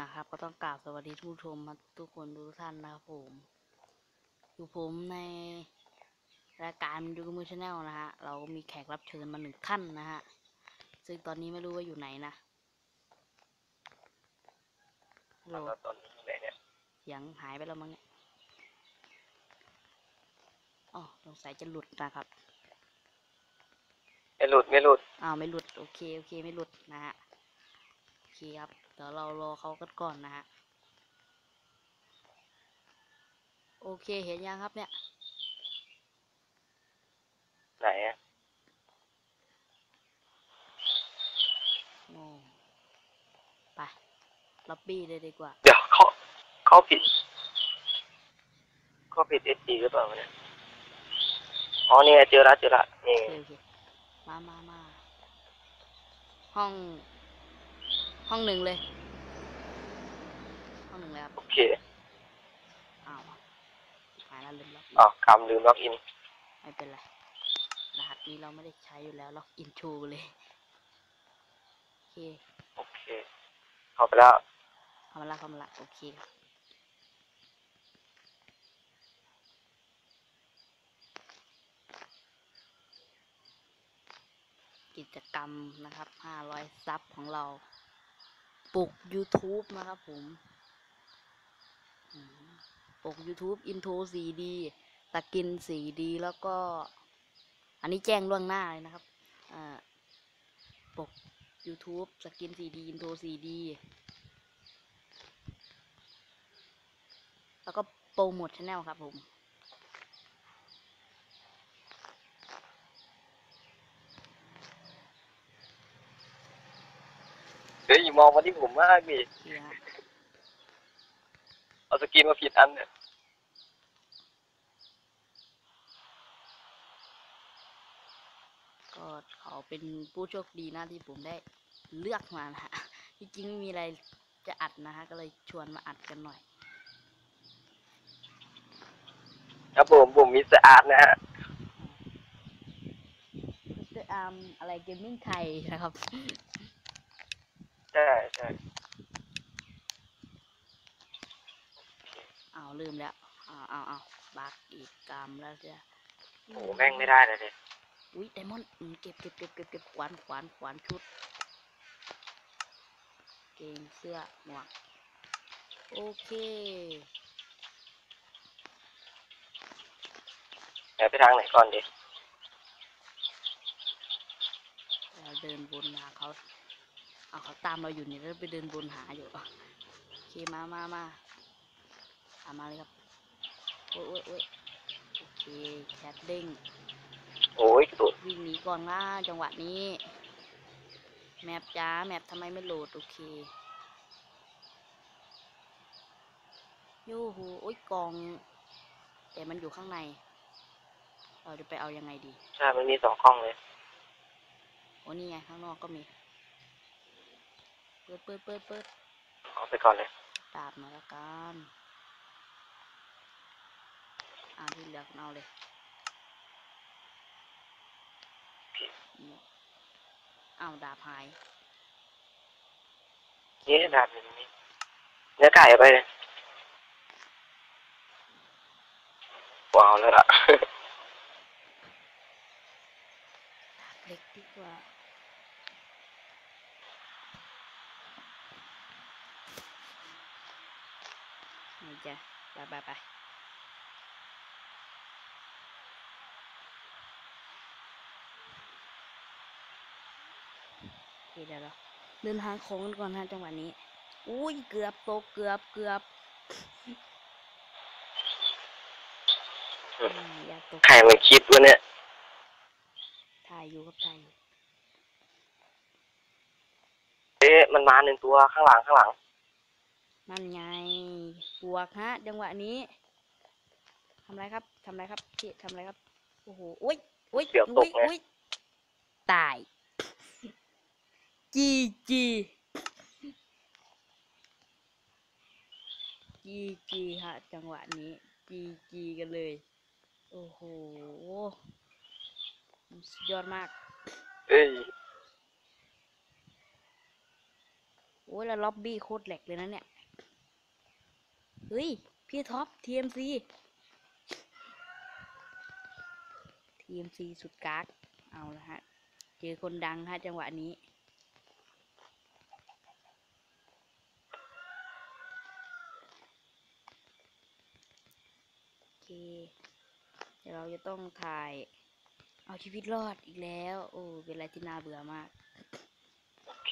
นะครับ ก็ต้องกราบสวัสดีทุกผู้ชมทุกคนทุกท่านนะครับผม อยู่ผมในรายการยูทูบชาแนลนะฮะ เรามีแขกรับเชิญมาหนึ่งท่านนะฮะ ซึ่งตอนนี้ไม่รู้ว่าอยู่ไหนนะฮัลโหลแล้วตอนนี้อยู่ไหนเนี่ยเสียงหายไปแล้วมั้งเนี่ยอ๋อสงสัยจะหลุดนะครับ ไม่หลุดไม่หลุดอ้าวไม่หลุด โอเค โอเค ไม่หลุดนะฮะ โอเคครับ เดี๋ยวเรารอเขากันก่อนนะฮะ โอเคเห็นยังครับเนี่ย ไหนอะโอ้ไปล็อบบี้เลยดีกว่า เดี๋ยวเขาเขาผิดเขาผิดเอสดีหรือเปล่าวะเนี่ย อ๋อนี่ไงเจอละเจอละนี่โอเคโอเคมามามาห้อง ห้องหนึ่งเลย ห้องหนึ่งเลยครับโอเคอ้าวหายแล้วลืมล็อกอินอ๋อกำลืมล็อกอินไม่เป็นไรรหัสนี้เราไม่ได้ใช้อยู่แล้วล็อกอินโชว์ไปเลยโอเคโอเคเข้าไปแล้วเข้ามาละเข้ามาละโอเคครับกิจกรรมนะครับ 500 ซับของเรา ปก YouTube นะครับผมปก YouTube อินโทร 4D สกิน 4D แล้วก็ อันนี้แจ้งล่วงหน้าเลยนะครับปก YouTube สกิน 4D อินโทร 4D แล้วก็โปรโมทช anel ครับผม เฮ้ยมองมาที่ผมมากดินี่ฮะเอาสกรีนมาผิดอันเนี่ยก็เขาเป็นผู้โชคดีนะที่ผมได้เลือกมานะฮะที่จริงไม่มีอะไรจะอัดนะฮะก็เลยชวนมาอัดกันหน่อย ครับผมผมมิสเตอร์อาร์ตนะฮะด้วยอาร์มอะไรเกมมิ่งไทยนะครับ ใช่ใช่อ้าวลืมแล้วอ้าวอ้าวอ้าวบักอีกกรรมแล้วจ้ะโอ้โหแม่งไม่ได้เลยเนี่ยอุ้ยไดมอนด์อืมเก็บเก็บเก็บเก็บเก็บขวานขวานขวานชุด เกงเสื้อหมวกโอเคไหนไปทางไหนก่อนดิ เราเดินวนหาเขา เอาเขาตามเราอยู่นี่แล้วไปเดินวนหาอยู่ โอเคมามามาตามมาเลยครับ โอ้ยโอ้ยโอ้ยโอเคแคทเด้งโอ้ยกระโดดวิ่งหนีก่อนว่าจังหวะนี้ แมปจ้า แมปทำไมไม่โหลด โอเคโยูหูโอ้ยกอง แต่มันอยู่ข้างใน เราจะไปเอายังไงดี ใช่ มันมีสองกล้องเลย โอ้นี่ไง ข้างนอกก็มี เปิดเปิดเปิดเปิดเอาไปก่อนเลยดาบมาแล้วกันอ่าที่เหลือคุณเอาเลยอ้าวดาบหายนี่ดาบอยู่ตรงนี้เนื้อไก่เอาไปเลยว้าวแล้วล่ะดาบเล็กดีกว่า จ้ะไปไปไปโอเคเดี๋ยวเราเดินทางโค้งกันก่อนนะจังหวะนี้ อุ้ยเกือบตกเกือบเกือบอืมอย่าตกใครมันคิดวะเนี่ย ถ่ายอยู่ครับถ่ายอยู่เอ๊ะมันมาหนึ่งตัวข้างหลังข้างหลัง นั่นไงบวกฮะจังหวะนี้ทำไรครับทำไรครับพี่ทำไรครับโอ้โหอุ้ยอุ้ยเดี๋ยวตอุ้กยไงอุ้ยตายจีจีจีจีฮะ จังหวะนี้จีจีกันเลย โอ้โหสุดยอดมาก เอ้ยโอ้อ้ยแล้วล็อบบี้โคตรแหลกเลยนะเนี่ย เฮ้ย พี่ท็อป TMC TMC สุดกากเอาละฮะ เจอคนดังฮะ จังหวะนี้โอเคเดี๋ยวเราจะต้องถ่าย เอาชีวิตรอดอีกแล้ว โอ้เป็นอะไรที่น่าเบื่อมาก โอเค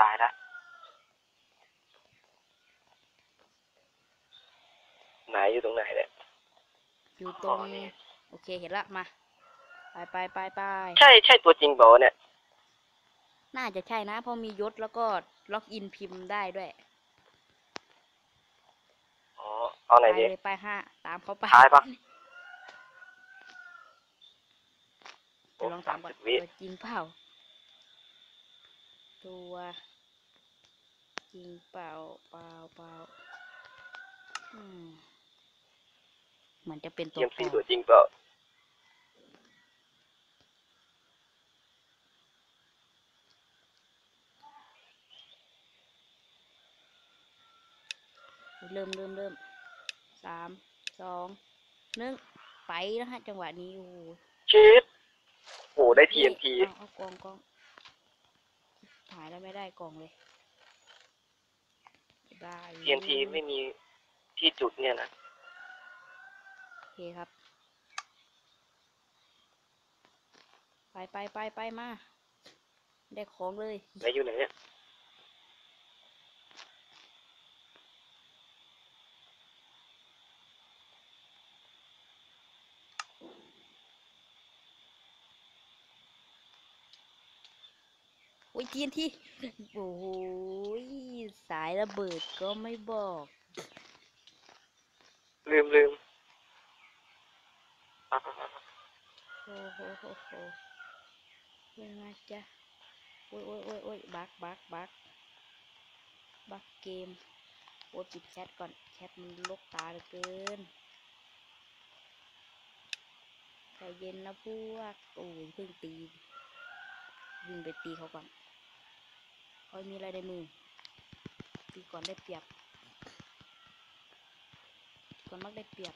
ตายละ ไหนอยู่ตรงไหนเนี่ย อยู่ตรงอ๋อนี่ โอเคเห็นละมาไปไปไปไปใช่ใช่ตัวจริงเปล่าวะเนี่ย น่าจะใช่นะเพราะมียศแล้วก็ล็อกอินพิมพ์ได้ด้วยอ๋อ เอาไหนไปดี เลยไปห้าตามเขาไปท้ายปะเดี๋ยวลองถามก่อน30วิ ตัวจริงเปล่าตัวจริงเปล่าเปล่าเปล่าอืม เหมือนจะเป็นตัวเทียมปลซีอตัวมจริงเปล่าเริ่มเริ่มเริ่มสามสองหนึ่งไปนะฮะจังหวะนี้โอ้โหชีสโอ้ได้ TNT เอาเอากล่องกล่องหายแล้วไม่ได้กล่องเลยได้ TNT ไม่มีที่จุดเนี่ยนะโอเคครับ ไปไปไปไปมา ได้ของเลยไหนอยู่ไหนเนี่ยโอ้ยทีนที่โอ้โหยสายระเบิดก็ไม่บอก ลืมลืมอะ โอ้โหโหโหยังไงจ๊ะโอ้ยโอ้ยโอ้ยโอ้ยบักบักบักบักเกมโอ้ยปิดแชทก่อน แชทมันลกตาเหลือเกินใจเย็นนะพวก โอ้ยเพิ่งตีวิ่งไปตีเขาก่อนเขามีอะไรในมือ ตีก่อนได้เปรียบ ก่อนมักได้เปรียบ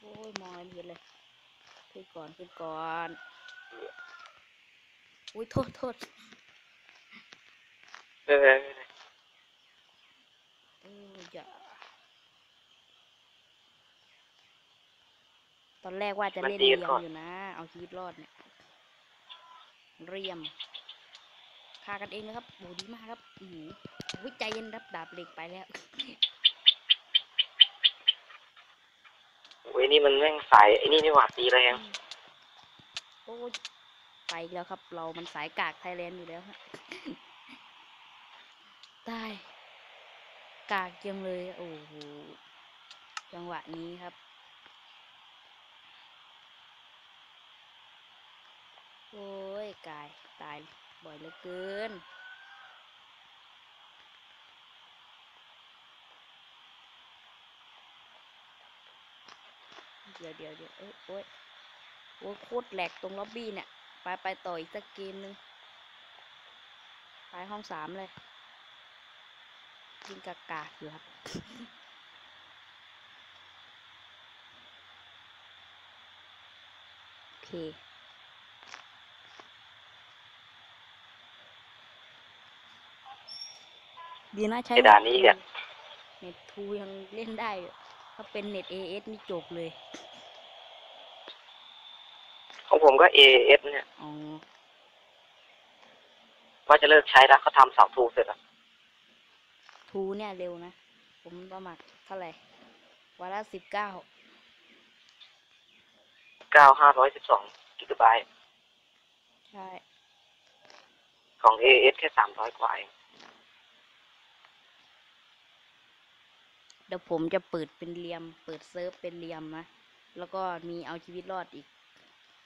โอ้ยมองอะไรไม่เห็นเลยขึ้นก่อนขึ้นก่อนอุ้ยโทษโทษเออเอออย่าตอนแรกว่าจะเล่นเรียมอยู่นะ เอาชีวิตรอดเนี่ยเรียมฆ่ากันเองนะครับโอ้ดีมากครับอือหือวิใจเย็นรับดาบเหล็กไปแล้ว โอ้ย นี่มันแม่งสายไอ้นี่นี่หว่าตีแรงโอ้ยไปอีกแล้วครับ เรามันสายกากไทยแลนด์อยู่แล้วฮะตายกากจังเลย โอ้โห จังหวะนี้ครับ โอ้ยกาย ตายบ่อยเหลือเกิน เดี๋ยวเดี๋ยวเดี๋ยวเอ้ยโอ้ยโอ้ยโคตรแหลกตรงล็อบบี้เนี่ย ไปไปต่ออีกสักเกมหนึ่งไปห้องสามเลยยิงกากาอยู่ครับโอเคดีนะใช้ไอ้ด่านนี้เนี่ยเน็ตทูยังเล่นได้อยู่ถ้าเป็นเน็ตเอเอสนี่จบเลยของ ผมก็ AS เนี่ยอ๋อว่าจะเลิกใช้แล้วเขาทำเสาทูเสร็จแล้วทูเนี่ยเร็วนะ ผมประมาทเท่าไหร่วันละสิบเก้าเก้าห้าร้อยสิบสองกิกะไบต์ใช่ ของ AS แค่สามร้อยกว่าเองเดี๋ยวผมจะเปิดเป็นเรียม เปิดเซิร์ฟเป็นเรียมนะ แล้วก็มีเอาชีวิตรอดอีก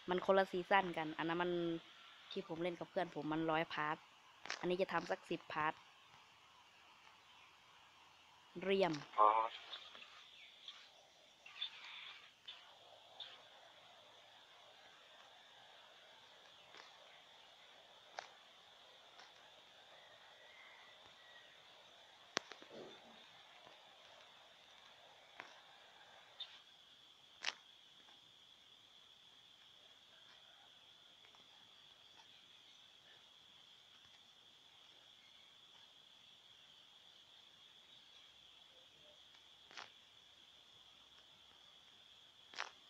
มันคนละซีซั่นกัน อันนั้นมันที่ผมเล่นกับเพื่อนผมมันร้อยพาร์ท อันนี้จะทำสักสิบพาร์ท เรียม อ๋อ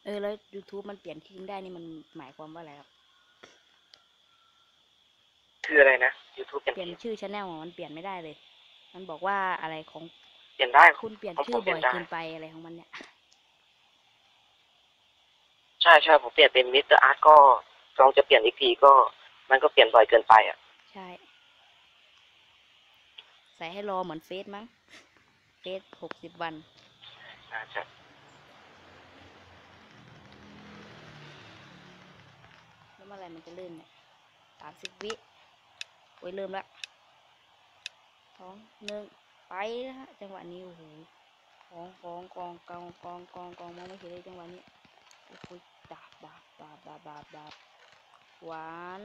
เออแล้ว YouTube มันเปลี่ยนทิ้งได้นี่มันหมายความว่าอะไรครับ คืออะไรนะ YouTube เปลี่ยนเปลี่ยนชื่อชแนลมันเปลี่ยนไม่ได้เลย มันบอกว่าอะไรของเปลี่ยนได้ คุณเปลี่ยนของชื่ผอมเปลี่บ่อยยนได้ เกินไปอะไรของมันเนี่ย ใช่ใช่ผมเปลี่ยนเป็นมิสเตอร์อาร์ตก็ลองจะเปลี่ยนอีกทีก็ มันก็เปลี่ยนบ่อยเกินไปอะ ใช่ ใส่ให้รอเหมือนเฟซมั้ง เฟซหกสิบวัน น่าจะ แล้วเมื่อไรมันจะเริ่มเนี่ยสามสิบวิโอ้ยเริ่มละสองหนึ่งไปนะฮะจังหวะนี้โอ้โหกองกองกองกองกองกองกองมองไม่เห็นเลยจังหวะนี้โอ้โหดาบดาบดาบดาบดาบดาบหวาน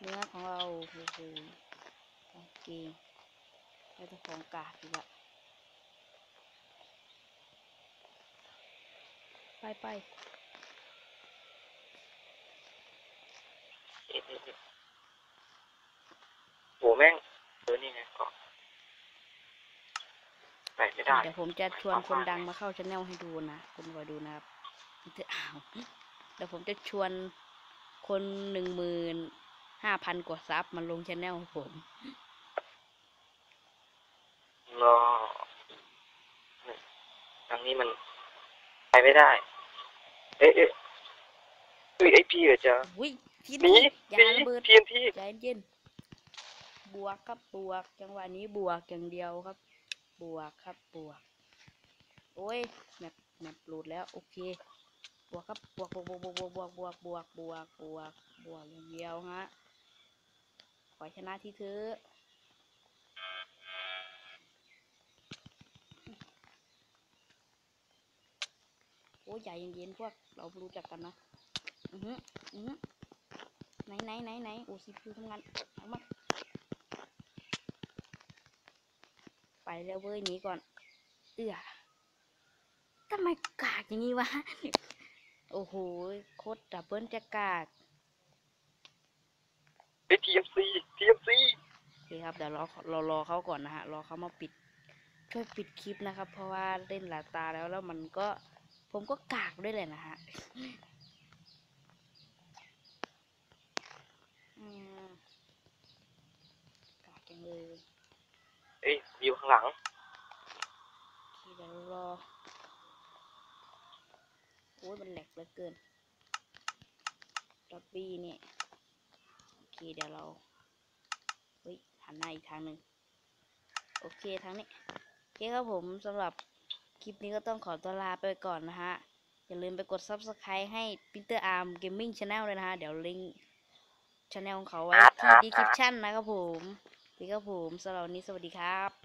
เนื้อของเราโอ้โหของเกงแล้วจะของกาดอีกละไปไป เอ๊ะเอ๊ะเอ๊ะ โหแม่งเออนี่ไงก็ไปไม่ได้เดี๋ยวผมจะชวนคนดังมาเข้าช anel ให้ดูนะคุณคอยดูนะครับเดี๋ยวอ้าวเดี๋ยวผมจะชวนคนหนึ่งหมื่นห้าพันกว่าซับมาลงช anel ของผมรอทางนี้มันไปไม่ได้ เอ๊ะเอ๊ะเอ้ยไอพี่เหรอจ๊ะอุ้ยทีหนีนี้ อย่าหนีระเบิดทีนทีใจเย็นบวกครับบวก จังหวะนี้บวกอย่างเดียวครับ บวกครับบวก โอ้ยแมปแมปหลุดแล้วโอเค บวกครับบวกบวกบวกบวกบวกบวกบวกบวกบวกบวกบวกอย่างเดียวฮะขอชนะที่เธอโอ้ยใจเย็นๆพวกเรารู้จักกันนะ อือฮึอือฮึ ไหนไหนไหนไหนโอ้ซีพีทำงานเอามาไปแล้วเว้ยหนีก่อน เอื้อทำไมกากอย่างงี้วะ โอ้โหโคตรดับเบิลจะกากไอทีเอ็มซีทีเอ็มซีโอเคครับเดี๋ยวรอเรารอเขาก่อนนะฮะ รอเขามาปิด ช่วยปิดคลิปนะครับ เพราะว่าเล่นหลายตาแล้วแล้วมันก็ ผมก็กากด้วยเลยนะฮะ อืม กากจังเลยเอ้ยอยู่ข้างหลังโอเคเดี๋ยวรอโอ้ยมันแหลกเหลือเกินดับบี้นี่โอเคเดี๋ยวเราเฮ้ยหันหน้าอีกทางหนึ่งโอเคทางนี้โอเคครับผมสำหรับคลิปนี้ก็ต้องขอตัวลาไปก่อนนะฮะ อย่าลืมไปกด subscribe ให้ Peter Arm Gaming Channel เลยนะฮะ เดี๋ยวลิงก์ ช anel ของเขาไว้ครับที่ครับ description นะครับผมนี่ครับผมสำหรับวันนี้สวัสดีครับ